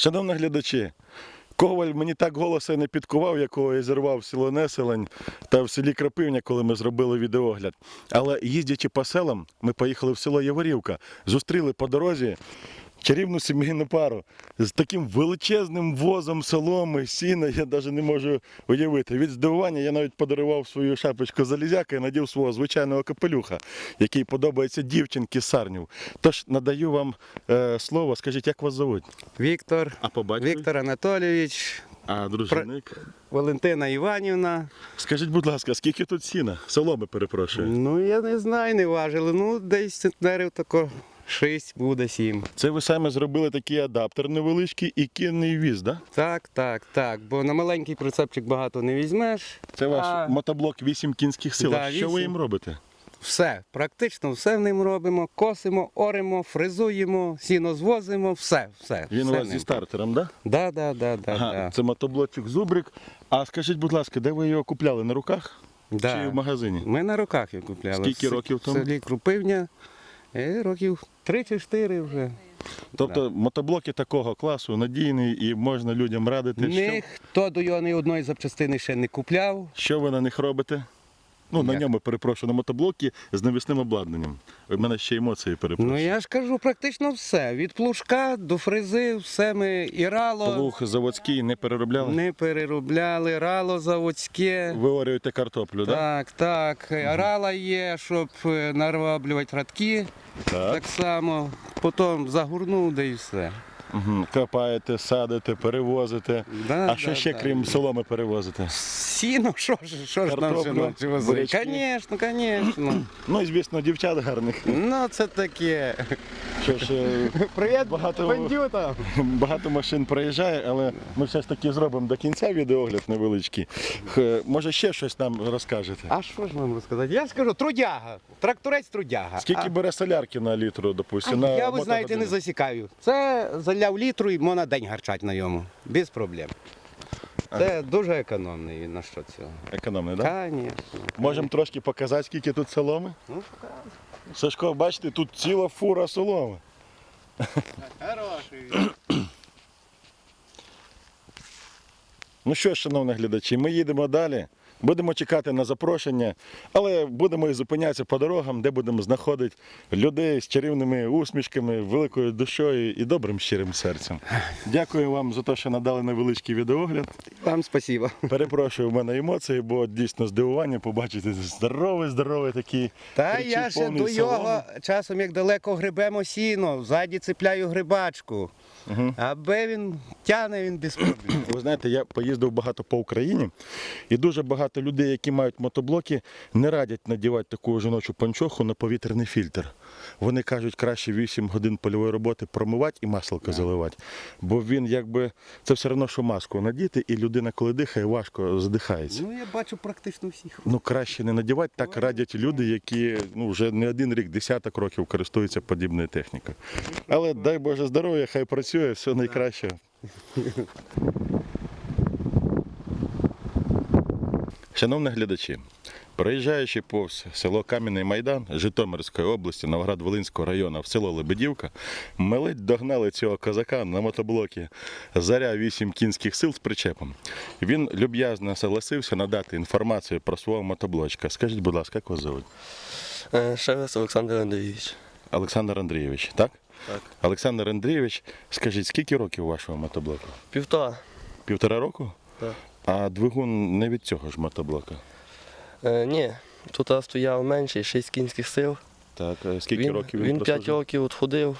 Шановні глядачі, Коваль мені так голоса не підкував, якого я зірвав в село Неселень та в селі Крапивня, коли ми зробили відеогляд. Але їздячи по селам, ми поїхали в село Яворівка, зустріли по дорозі чарівну сімейну пару з таким величезним возом соломи, сіна, я навіть не можу уявити. Від здивування я навіть подарував свою шапочку залізяка і надів свого звичайного капелюха, який подобається дівчинки з Сарнів. Тож надаю вам е, слово, скажіть, як вас зовуть? Віктор, А по батькові? Віктор Анатолійович, А дружинник? Валентина Іванівна. Скажіть, будь ласка, скільки тут сіна? Соломи перепрошую. Ну я не знаю, не важили. Ну, десь центнерів тако 6 буде 7. Це ви саме зробили такий адаптер невеличкий і кінний віз, да? Так, так, так. Бо на маленький прицепчик багато не візьмеш. Це ваш А. мотоблок 8 кінських сил. Да, Що ви їм робите? Все, практично все в ним робимо. Косимо, оримо, фрезуємо, сіно звозимо, все, все. Він все у вас ним. зі стартером, да? Да, да, да, да, Ага, да. це мотоблочок Зубрик. А скажіть, будь ласка, де ви його купляли? На руках Да. чи в магазині? Ми на руках його купляли. Скільки років тому? В селі Крупивня. Е, років 3 чи 4 вже. Тобто мотоблоки такого класу надійний і можна людям радити. Що, Ніхто до його ні одної запчастини ще не купляв. що ви на них робите? Ну, на Як? ньому, перепрошую, на мотоблокі з навісним обладнанням. У мене ще емоції перепрошую. Ну я ж кажу, практично все. Від плужка до фрези, все ми і рало Плуг заводський не переробляли? не переробляли, рало заводське. Виорюєте картоплю, так? Так, так. Рала є, щоб е, нароблювати радки. Так. Так само. Потім загорнув, да і все. Угу. Копаєте, садите, перевозите. Да, а що да, ще, да. крім соломи, перевозите? Сіно, що ж, що ж нам Картоплю, ночі возити? бурячки. Звісно, звісно. Ну і звісно, дівчат гарних. Ну, це таке. Що ж, е, Привіт, Багато- бандюта. багато машин проїжджає, але ми все ж таки зробимо до кінця відеогляд невеличкий. Х, Може ще щось нам розкажете? А що ж вам розказати? Я скажу, трудяга. Тракторець трудяга. Скільки а, бере солярки на літру, допустим? а на я, ви знаєте, не мотогодину? засікаю. Це заляв літру і можна день гарчать на йому. Без проблем. Це дуже економний він на що цього. Економний, так? Звісно. Можемо трошки показати, скільки тут соломи? Ну, Сашко, бачите, тут ціла фура соломи. Хороший. Ну що ж, шановні глядачі, ми їдемо далі. Будемо чекати на запрошення, але будемо і зупинятися по дорогам, де будемо знаходити людей з чарівними усмішками, великою душою і добрим щирим серцем. Дякую вам за те, що надали невеличкий відеогляд. Вам спасибо. Перепрошую в мене емоції, бо дійсно здивування побачити здоровий, здоровий такий. Та причіп я ще до його часом, як далеко грибемо сіно, ззаді цепляю грибачку. Мгм. Аби він тяне, він без проблем. Ви знаєте, я поїздив багато по Україні, і дуже багато людей, які мають мотоблоки, не радять надівати таку жіночу панчоху на повітряний фільтр. Вони кажуть, краще 8 годин польової роботи промивати і масло заливати. Бо він якби це все одно, що маску надіти, і людина, коли дихає, важко задихається. Ну я бачу практично всіх. Ну краще не надівати, так радять люди, які ну, вже не один рік, десяток років користуються подібною технікою. Але дай Боже здоров'я, хай працює, все найкраще. Шановні глядачі, проїжджаючи повз село Кам'яний Майдан Житомирської області, Новоград-Волинського району в село Лебедівка, ми ледь догнали цього козака на мотоблокі Заря 8 кінських сил з причепом. Він люб'язно согласився надати інформацію про свого мотоблочка. Скажіть, будь ласка, як вас зовуть? Е, Шевець Олександр Андрійович. Олександр Андрійович, так? Так. Олександр Андрійович, скажіть, скільки років вашого мотоблоку? Півтора. Півтора року? Так. А двигун не від цього ж мотоблока. Е, ні, тут стояв менший, 6 кінських сил. Так, а скільки він, років він, він 5 прослужив? років відходив.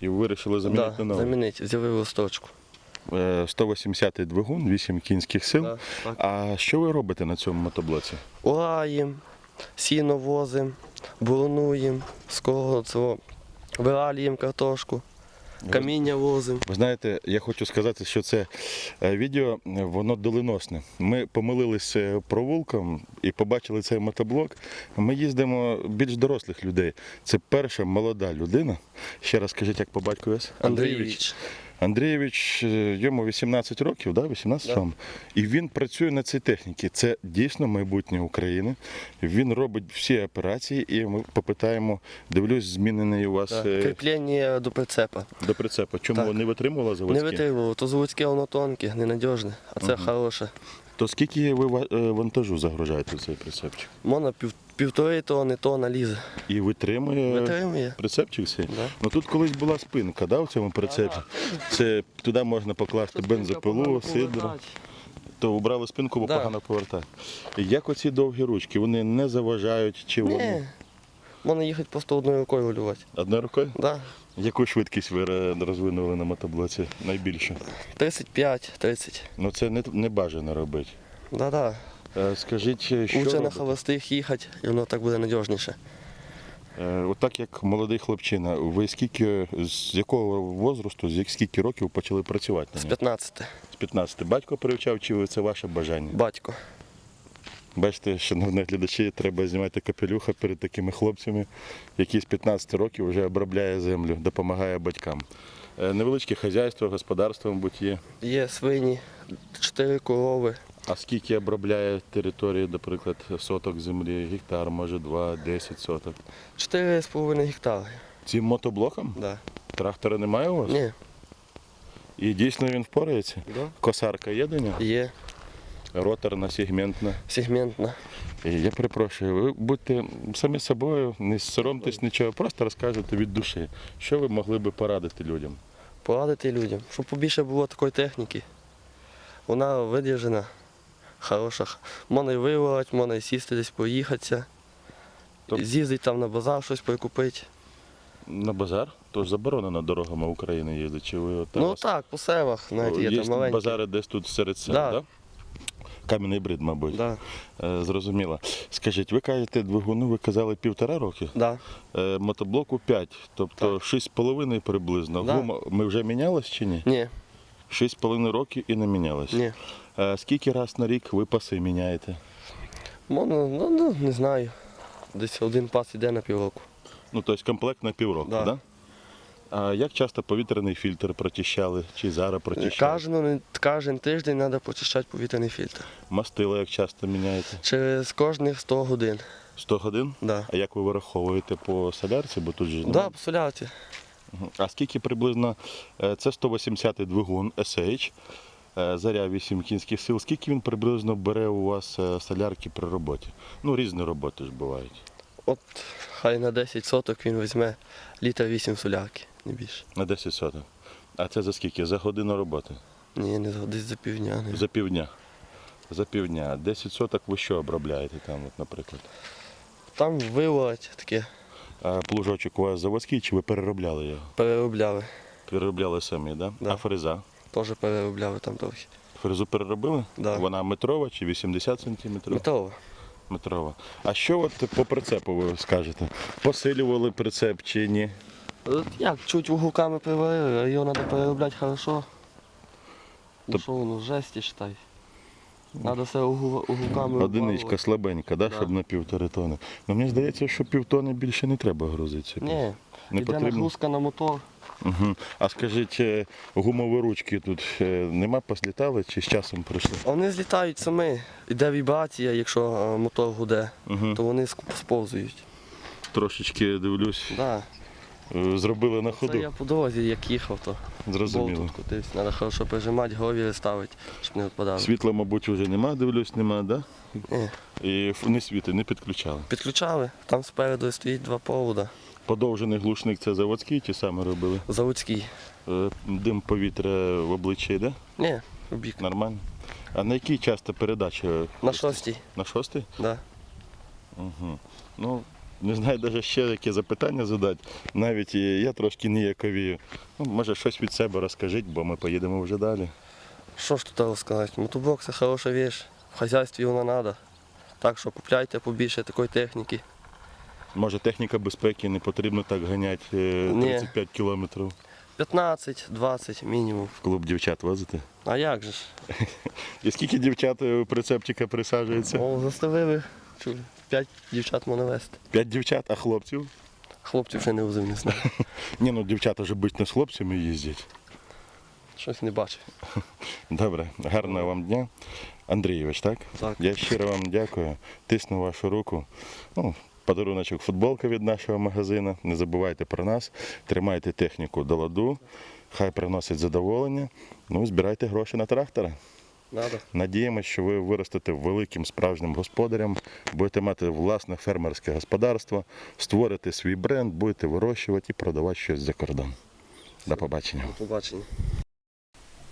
І вирішили замінити да, на новий? замінити, взяли листочку. Е, 180-й двигун, 8 кінських сил. Да, так. А що ви робите на цьому мотоблоці? Лаєм, сіно возим, бурнуємо, з кого цього виралюємо картошку, каміння возимо. Ви знаєте, я хочу сказати, що це е, відео е, воно доленосне. Ми помилилися провулком і побачили цей мотоблок. Ми їздимо більш дорослих людей. Це перша молода людина. Ще раз скажіть, як по батькові? Андрійович. Андрійович, е, йому 18 років, да? 18 Да. І він працює на цій техніці. Це дійсно майбутнє України. Він робить всі операції, і ми попитаємо, дивлюсь, змінений у вас Так. е, Кріплення до прицепа. до прицепу. Чому Так. не витримувало Не заводське? витримувало, то заводське воно тонке, ненадіжне, а це хороше. То скільки ви е, вантажу загружаєте в цей прицепчик? Можна пів, півтори тонни, тонна лізе. І витримує Витримує. прицепчик цей? Да. Ну тут колись була спинка, да, в цьому прицепі. Це туди можна покласти бензопилу, сидро. То убрали спинку, бо Да. погано повертає. Як оці довгі ручки? Вони не заважають чи Ні. вони Можна їхати просто одною рукою рулювати. одною рукою? Да. Яку швидкість ви розвинули на мотоблоці найбільше? 35-30. Ну це не, не бажано робити. Да-да. Е, Скажіть, що Лучше на робите? холостих їхати, і воно так буде надіжніше. Е, Отак як молодий хлопчина, ви скільки, з якого возрасту, з як- скільки років почали працювати на З ньому? 15. З 15. Батько привчав, чи ви- це ваше бажання? Батько. Бачите, шановні глядачі, треба знімати капелюха перед такими хлопцями, які з 15 років вже обробляє землю, допомагає батькам. Е, Невеличке хазяйство, господарство, мабуть, є. Є свині, 4 корови. А скільки обробляє території, наприклад, соток землі, гектар, може 2, 10 соток. 4,5 гектари. Цим мотоблоком Да. трактора немає у вас? Ні. І дійсно він впорається. Да. Косарка є до нього? Є. Роторна, сегментна. Сегментна. І Я перепрошую, ви будьте самі собою, не соромтесь нічого, просто розкажете від душі. Що ви могли би порадити людям? Порадити людям, щоб побільше було такої техніки. Вона видержана, хороша. Можна і виварити, можна і сісти десь поїхатися. Тоб- З'їздити там на базар, щось прикупити. На базар? Тож заборонено дорогами України їздити. Чи ви от, Ну вас- так, по селах, навіть є, є там маленькі. базари десь тут серед сел, Да. да? Кам'яний брид, мабуть. Да, Е, зрозуміло. Скажіть, ви кажете, двигуну ви казали півтора роки? да. Е, мотоблоку 5, тобто 6,5 приблизно. Да. Гума ми вже мінялись чи ні? Ні, 6,5 років і не мінялись. ні. Е, скільки раз на рік ви паси міняєте? Можна, ну, ну не знаю. Десь один пас іде на півроку. Ну, тобто комплект на півроку, так? Да. Да? А як часто повітряний фільтр прочищали, чи зараз прочищали? Кожен, кожен тиждень треба почищати повітряний фільтр. Мастила як часто міняєте? Через кожних 100 годин. 100 годин? Да. А як ви вираховуєте по солярці, бо тут же Да, по соляці. Мгм. А скільки приблизно е, це 180 двигун SH, заря 8 кінських сил. Скільки він приблизно бере у вас е, солярки при роботі? Ну, різні роботи ж бувають. От хай на 10 соток він візьме літр 8 солярки, не більше. На 10 соток. А це за скільки? За годину роботи? Ні, не за- десь за півдня. Не. За півдня. За півдня. 10 соток ви що обробляєте там, от, наприклад? Там виварить таке, А плужочок у вас заводський чи ви переробляли його? переробляли. Переробляли самі, да? Да. А фреза? Теж переробляли там трохи. Фрезу переробили? Да. Вона метрова чи 80 сантиметрів? Металова. Метрова. А що от по прицепу ви скажете? Посилювали прицеп чи ні? От як чуть угулками приварили, а його треба переробляти хорошо. Ну Тоб- що воно, жесті считай. Треба все угу- угулками Одиничка вбавити. слабенька, да, Да. щоб на півтори тони. Ну мені здається, що півтони більше не треба грузити. Ні, не йде потрібно. нагрузка на мотор. Угу. А скажіть, е, гумові ручки тут е, нема послітали чи з часом прийшли? Вони злітають самі. Іде вібрація, якщо е, мотор гуде, Угу. то вони ск- сповзують. Трошечки дивлюсь, Да. е, зробили на Це ходу. я по дорозі, як їхав, то болт Зрозуміло. тут кутився. Треба хорошо прижимати, говіри ставити, щоб не відпадали. Світла, мабуть, вже нема, дивлюсь, нема, да? І ф- не світи, не підключали. Підключали, там спереду стоїть два провода. Подовжений глушник це заводський чи саме робили? Заводський. Е, Дим повітря в обличчя йде? Ні, в бік. Нормально. А на якій часто передачі? На шостій. На шостий? Да. Угу. Ну, не знаю навіть ще яке запитання задати. Навіть я трошки ніяковію. Ну, може, щось від себе розкажіть, бо ми поїдемо вже далі. Що ж тут розказати? Мотоблок це хороша річ. В хазяйстві вона треба. Так що купляйте побільше такої техніки. Може, техніка безпеки не потрібно так ганяти е, 35 кілометрів 15-20 мінімум. в клуб дівчат возити. А як же ж? І скільки дівчат у прицепчика присаджується? О, заставили. Чули. П'ять дівчат можна вести. П'ять дівчат, а хлопців? Хлопців ще не возив, не знаю. Ні, ну дівчата ж обично з хлопцями їздять. Щось не бачив. Добре, гарного вам дня. Андрійович, так? Так. Я щиро вам дякую. Тисну вашу руку. Ну, подаруночок футболка від нашого магазину. Не забувайте про нас. Тримайте техніку до ладу. Хай приносить задоволення. Ну, і збирайте гроші на трактора. Надо. Надіємося, що ви виростете великим справжнім господарем, будете мати власне фермерське господарство, створите свій бренд, будете вирощувати і продавати щось за кордон. До побачення. До побачення.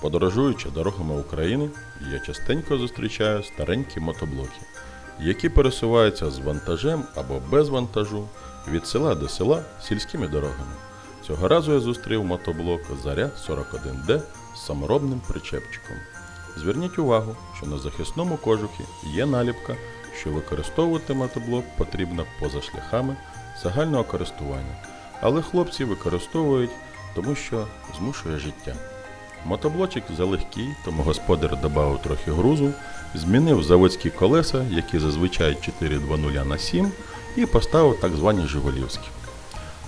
Подорожуючи дорогами України, я частенько зустрічаю старенькі мотоблоки, які пересуваються з вантажем або без вантажу від села до села сільськими дорогами. Цього разу я зустрів мотоблок Заря 41D з саморобним причепчиком. Зверніть увагу, що на захисному кожухі є наліпка, що використовувати мотоблок потрібно поза шляхами загального користування, але хлопці використовують, тому що змушує життя. Мотоблочик залегкий, тому господар додав трохи грузу, змінив заводські колеса, які зазвичай 420 на 7, і поставив так звані Жигулівські.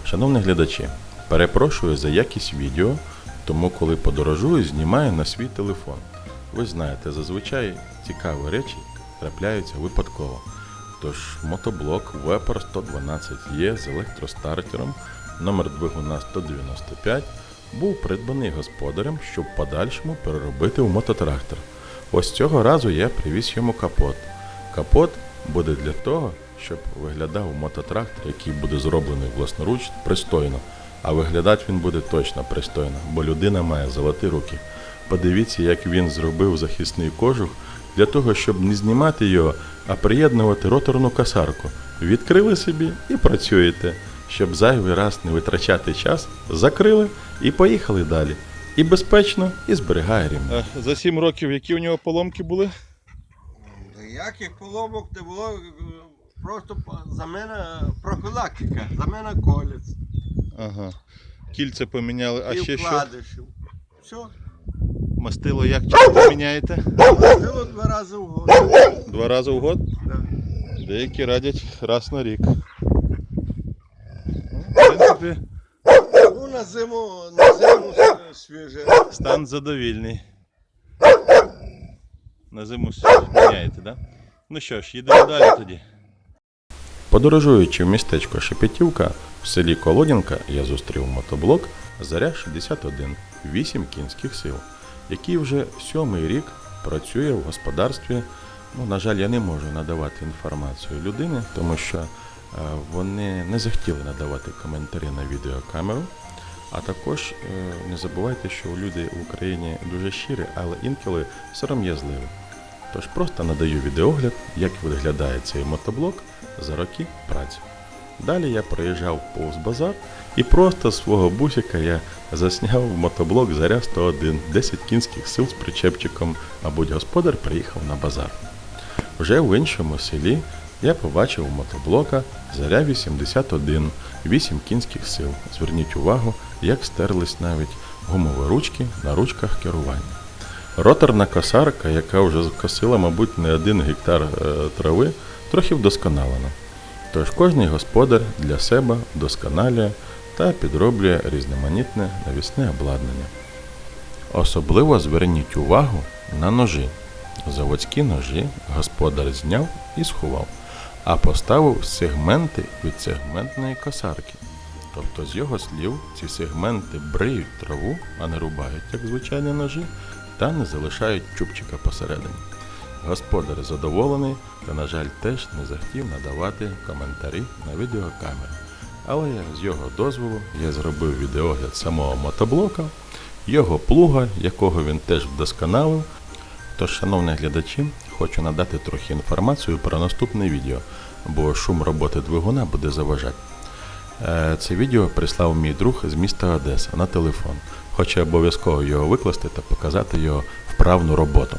Шановні глядачі, перепрошую за якість відео, тому коли подорожую, знімаю на свій телефон. Ви знаєте, зазвичай цікаві речі трапляються випадково. Тож мотоблок Вепер 112 є з електростартером, номер двигуна 195, був придбаний господарем, щоб подальшому переробити в мототрактор. Ось цього разу я привіз йому капот. Капот буде для того, щоб виглядав мототрактор, який буде зроблений власноруч, пристойно. А виглядати він буде точно пристойно, бо людина має золоті руки. Подивіться, як він зробив захисний кожух для того, щоб не знімати його, а приєднувати роторну касарку. Відкрили собі і працюєте. Щоб зайвий раз не витрачати час, закрили і поїхали далі. І безпечно, і зберігає рівно. За сім років, які у нього поломки були? Ніяких поломок не було, е, просто за мене профілактика, за мене колець Ага. Кільце поміняли, а і ще що? вкладишів. Все, Мастило як часто міняєте? ходило два рази в год. Два рази в год? Да. Деякі радять раз на рік. Ну, В принципі, Ну, на зиму, на зиму с- свіже. стан задовільний. На зиму міняєте, так? Да? Ну що ж, їдемо далі тоді. Подорожуючи в містечко Шепетівка, в селі Колодінка я зустрів мотоблок Заря 61, 8 кінських сил, який вже сьомий рік працює в господарстві. Ну, на жаль, я не можу надавати інформацію людини, тому що е, вони не захотіли надавати коментарі на відеокамеру. А також е, не забувайте, що люди в Україні дуже щирі, але інколи сором'язливі. Тож просто надаю відеогляд, як виглядає цей мотоблок за роки праці. Далі я проїжджав повз базар і просто з свого бусика я засняв мотоблок Заря 101, 10 кінських сил з причепчиком, мабуть, господар приїхав на базар. Вже в іншому селі я побачив у мотоблока Заря 81, 8 кінських сил. Зверніть увагу, як стерлись навіть гумові ручки на ручках керування. Роторна косарка, яка вже косила, мабуть, не один гектар е, трави, трохи вдосконалена. Тож кожний господар для себе вдосконалює та підроблює різноманітне навісне обладнання. Особливо зверніть увагу на ножі. Заводські ножі господар зняв і сховав, а поставив сегменти від сегментної косарки. Тобто, з його слів, ці сегменти бриють траву, а не рубають, як звичайні ножі, та не залишають чубчика посередині. Господар задоволений та, на жаль, теж не захотів надавати коментарі на відеокамеру. Але з його дозволу я зробив відеогляд самого мотоблока, його плуга, якого він теж вдосконалив. Тож, шановні глядачі, хочу надати трохи інформацію про наступне відео, бо шум роботи двигуна буде заважати. Е, Це відео прислав мій друг з міста Одеса на телефон. Хочу обов'язково його викласти та показати його вправну роботу.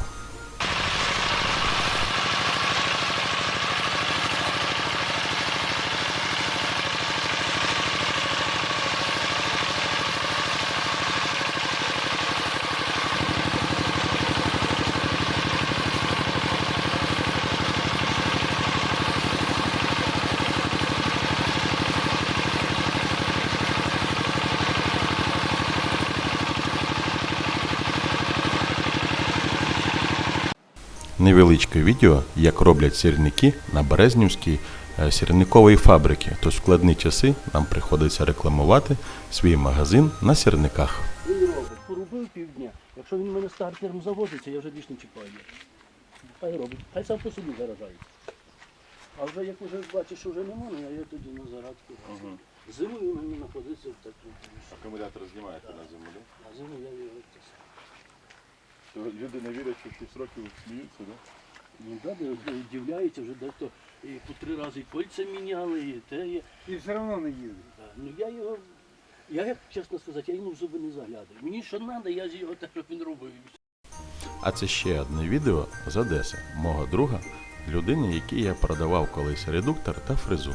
Невеличке відео, як роблять сірники на Березнівській е, сірниковій фабрики. Тож в складні часи нам приходиться рекламувати свій магазин на сірниках. Він порубив півдня. Якщо він мене стартером заводиться, я вже більш не чіпаю. Хай робить, хай сам по собі заражається. А вже як вже бачиш, що вже немає, а я тоді на зарадку. Зимою мені знаходиться в такому. Акумулятор знімаєте на зиму, А зиму я його сам. Люди не вірять, що ці сроки сміються, так? Ну да, де- удивляється вже дехто і по три рази кольця міняли, і те є. І все одно не їздить. Да. Ну я його, я як чесно сказати, я йому в зуби не заглядаю. Мені що треба, я з його те, щоб він робив. А це ще одне відео з Одеси, мого друга, людині, якій я продавав колись редуктор та фрезу.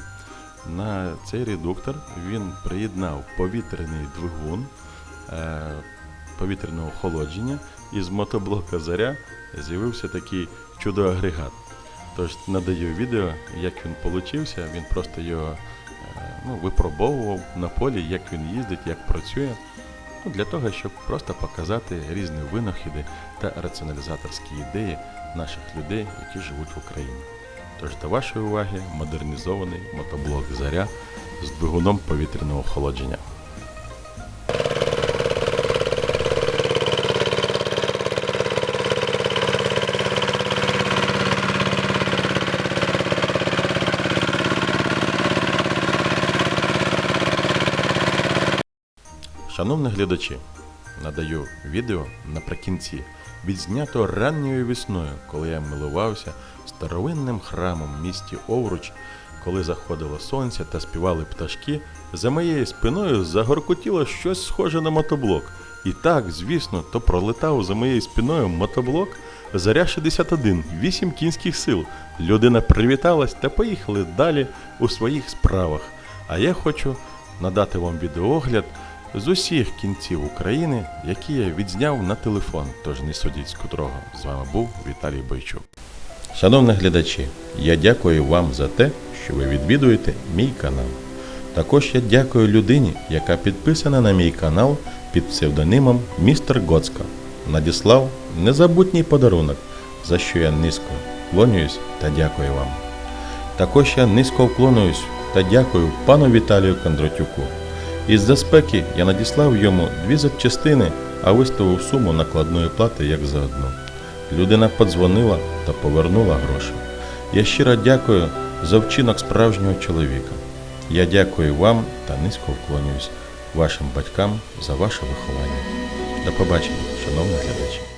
На цей редуктор він приєднав повітряний двигун е, повітряного охолодження, і з мотоблока заря з'явився такий чудо-агрегат. Тож надаю відео, як він получився. Він просто його е, ну, випробовував на полі, як він їздить, як працює. Ну, для того, щоб просто показати різні винахіди та раціоналізаторські ідеї наших людей, які живуть в Україні. Тож до вашої уваги модернізований мотоблок Заря з двигуном повітряного охолодження. Шановні глядачі, надаю відео наприкінці, відзнято ранньою весною, коли я милувався старовинним храмом в місті Овруч, коли заходило сонце та співали пташки, за моєю спиною загоркотіло щось схоже на мотоблок. І так, звісно, то пролетав за моєю спиною мотоблок Заря 61, 8 кінських сил. Людина привіталась та поїхали далі у своїх справах. А я хочу надати вам відеогляд з усіх кінців України, які я відзняв на телефон, тож не судіть з. З вами був Віталій Бойчук. Шановні глядачі, я дякую вам за те, що ви відвідуєте мій канал. Також я дякую людині, яка підписана на мій канал під псевдонимом Містер Гоцка. Надіслав незабутній подарунок, за що я низько вклонююсь та дякую вам. Також я низько вклонююсь та дякую пану Віталію Кондратюку. Із-за спеки я надіслав йому дві запчастини, а виставив суму накладної плати як за одну. Людина подзвонила та повернула гроші. Я щиро дякую за вчинок справжнього чоловіка. Я дякую вам та низько вклонююсь вашим батькам за ваше виховання. До побачення, шановні глядачі.